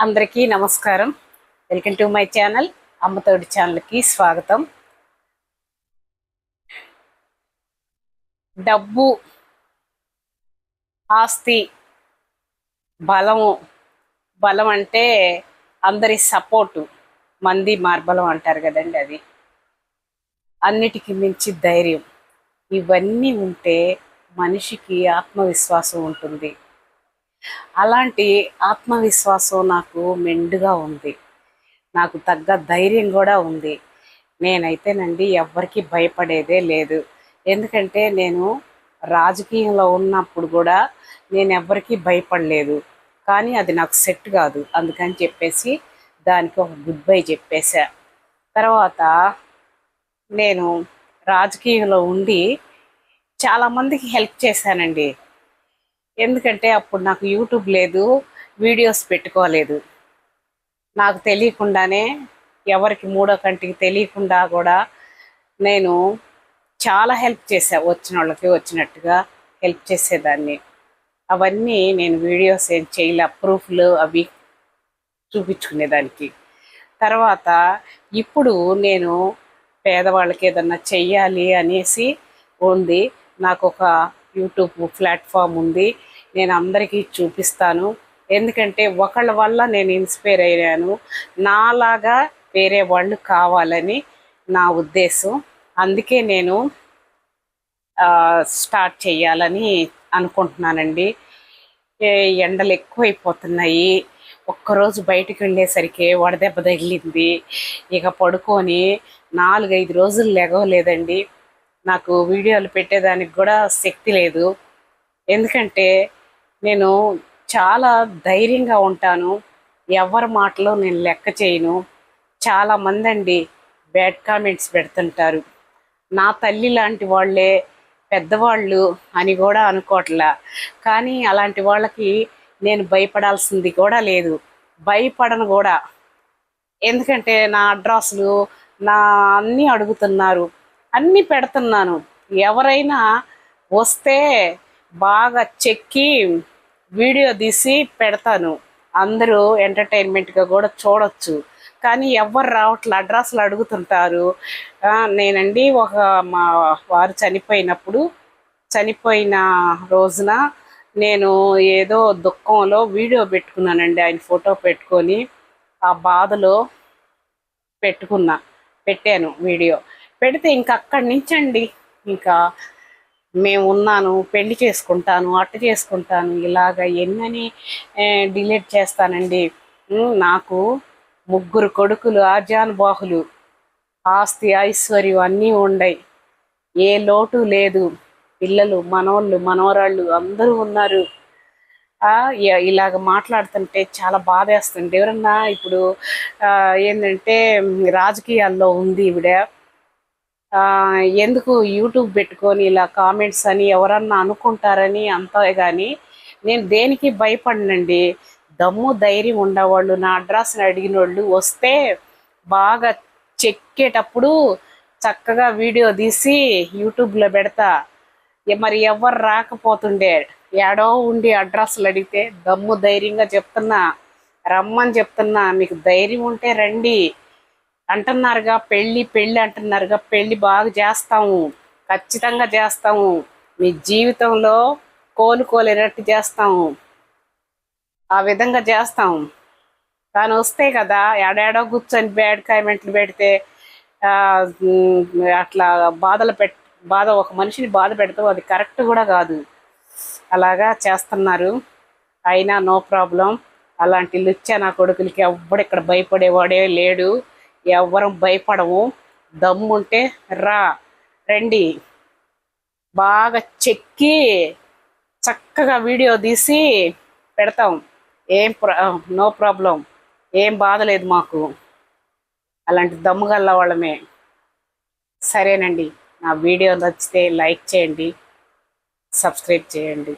అందరికీ నమస్కారం. Welcome to my channel. Ammathodi ఛానల్కి స్వాగతం. డబ్బు ఆస్తి బలము బలం అంటే అందరి సపోర్టు మంది మార్బలం అంటారు కదండి అది. అన్నిటికీ మించి ధైర్యం. ఇవన్నీ ఉంటే మనిషికి ఆత్మవిశ్వాసం ఉంటుంది. అలాంటి ఆత్మవిశ్వాసం నాకు మెండుగా ఉంది. నాకు తగ్గ ధైర్యం కూడా ఉంది. నేనైతేనండి ఎవ్వరికి భయపడేదే లేదు. ఎందుకంటే నేను రాజకీయంలో ఉన్నప్పుడు కూడా నేను ఎవ్వరికీ భయపడలేదు. కానీ అది నాకు సెట్ కాదు. అందుకని చెప్పేసి దానికి ఒక గుడ్ బై చెప్పేశా. తర్వాత నేను రాజకీయంలో ఉండి చాలామందికి హెల్ప్ చేశానండి. ఎందుకంటే అప్పుడు నాకు యూట్యూబ్ లేదు వీడియోస్ పెట్టుకోలేదు. నాకు తెలియకుండానే ఎవరికి మూడో కంటికి తెలియకుండా కూడా నేను చాలా హెల్ప్ చేసా వచ్చిన వాళ్ళకి వచ్చినట్టుగా హెల్ప్ చేసేదాన్ని. అవన్నీ నేను వీడియోస్ ఏం చేయలే ప్రూఫ్లు అవి చూపించుకునేదానికి. తర్వాత ఇప్పుడు నేను పేదవాళ్ళకి ఏదన్నా చెయ్యాలి అనేసి ఉంది. నాకు ఒక యూట్యూబ్ ప్లాట్ఫామ్ ఉంది. నేను అందరికీ చూపిస్తాను. ఎందుకంటే ఒకళ్ళ వల్ల నేను ఇన్స్పైర్ అయ్యాను. నాలాగా వేరే వాళ్ళు కావాలని నా ఉద్దేశం. అందుకే నేను స్టార్ట్ చేయాలని అనుకుంటున్నానండి. ఎండలు ఎక్కువైపోతున్నాయి. ఒక్కరోజు బయటికి వెళ్ళేసరికి వడదెబ్బ తగిలింది. ఇక పడుకొని నాలుగైదు రోజులు లెగవలేదండి. నాకు వీడియోలు పెట్టేదానికి కూడా శక్తి లేదు. ఎందుకంటే నేను చాలా ధైర్యంగా ఉంటాను. ఎవరి మాటలో నేను లెక్క చేయను. చాలామంది అండి బ్యాడ్ కామెంట్స్ పెడుతుంటారు. నా తల్లి లాంటి వాళ్ళే పెద్దవాళ్ళు అని కూడా అనుకోవట్లా కానీ అలాంటి వాళ్ళకి నేను భయపడాల్సింది కూడా లేదు. భయపడను కూడా. ఎందుకంటే నా అడ్రస్లు నా అన్నీ అడుగుతున్నారు. అన్నీ పెడుతున్నాను. ఎవరైనా వస్తే బాగా చెక్కి వీడియో తీసి పెడతాను. అందరూ ఎంటర్టైన్మెంట్గా కూడా చూడొచ్చు. కానీ ఎవరు రావట్లే అడ్రస్లు అడుగుతుంటారు. నేనండి ఒక మా వారు చనిపోయినప్పుడు చనిపోయిన రోజున నేను ఏదో దుఃఖంలో వీడియో పెట్టుకున్నానండి. ఆయన ఫోటో పెట్టుకొని ఆ బాధలో పెట్టుకున్నా పెట్టాను వీడియో. పెడితే ఇంక అక్కడి నుంచి అండి ఇంకా మేము ఉన్నాను పెళ్ళి చేసుకుంటాను అట్ట చేసుకుంటాను ఇలాగ ఎన్నని డిలీట్ చేస్తానండి. నాకు ముగ్గురు కొడుకులు ఆజానుబాహులు ఆస్తి ఐశ్వర్యం అన్నీ ఉండయి. ఏ లోటు లేదు. పిల్లలు మనోళ్ళు మనవరాళ్ళు అందరూ ఉన్నారు. ఇలాగ మాట్లాడుతుంటే చాలా బాధేస్తుంది. ఎవరన్నా ఇప్పుడు ఏంటంటే రాజకీయాల్లో ఉంది ఈవిడ. ఎందుకు యూట్యూబ్ పెట్టుకొని ఇలా కామెంట్స్ అని ఎవరన్నా అనుకుంటారని అంతే కానీ నేను దేనికి భయపడినండి. దమ్ము ధైర్యం ఉండేవాళ్ళు నా అడ్రస్ని అడిగిన వాళ్ళు వస్తే బాగా చెక్కేటప్పుడు చక్కగా వీడియో తీసి యూట్యూబ్లో పెడతా. మరి ఎవరు రాకపోతుండే? ఏడో ఉండి అడ్రస్లు అడిగితే దమ్ము ధైర్యంగా చెప్తున్నా. రమ్మని చెప్తున్నా. మీకు ధైర్యం ఉంటే రండి. అంటున్నారుగా పెళ్ళి పెళ్ళి అంటున్నారుగా పెళ్ళి బాగా చేస్తాము ఖచ్చితంగా చేస్తాము. మీ జీవితంలో కోలుకోలేనట్టు చేస్తాము. ఆ విధంగా చేస్తాం. కానీ వస్తే కదా ఏడాడో కూర్చొని బ్యాడ్ కామెంట్లు పెడితే అట్లా బాధలు పెట్ బాధ ఒక మనిషిని బాధ పెడతాం అది కరెక్ట్ కూడా కాదు. అలాగా చేస్తున్నారు. అయినా నో ప్రాబ్లం. అలాంటి లుచ్చా నా కొడుకులకి ఎవ్వడు ఇక్కడ భయపడేవాడే లేడు. ఎవ్వరం భయపడము. దమ్ముంటే రా. రండి. బాగా చెక్కి చక్కగా వీడియో తీసి పెడతాం. ఏం నో ప్రాబ్లం. ఏం బాధ లేదు మాకు. అలాంటి దమ్ముగల్ల వాళ్ళమే. సరేనండి. నా వీడియో నచ్చితే లైక్ చేయండి. సబ్స్క్రైబ్ చేయండి.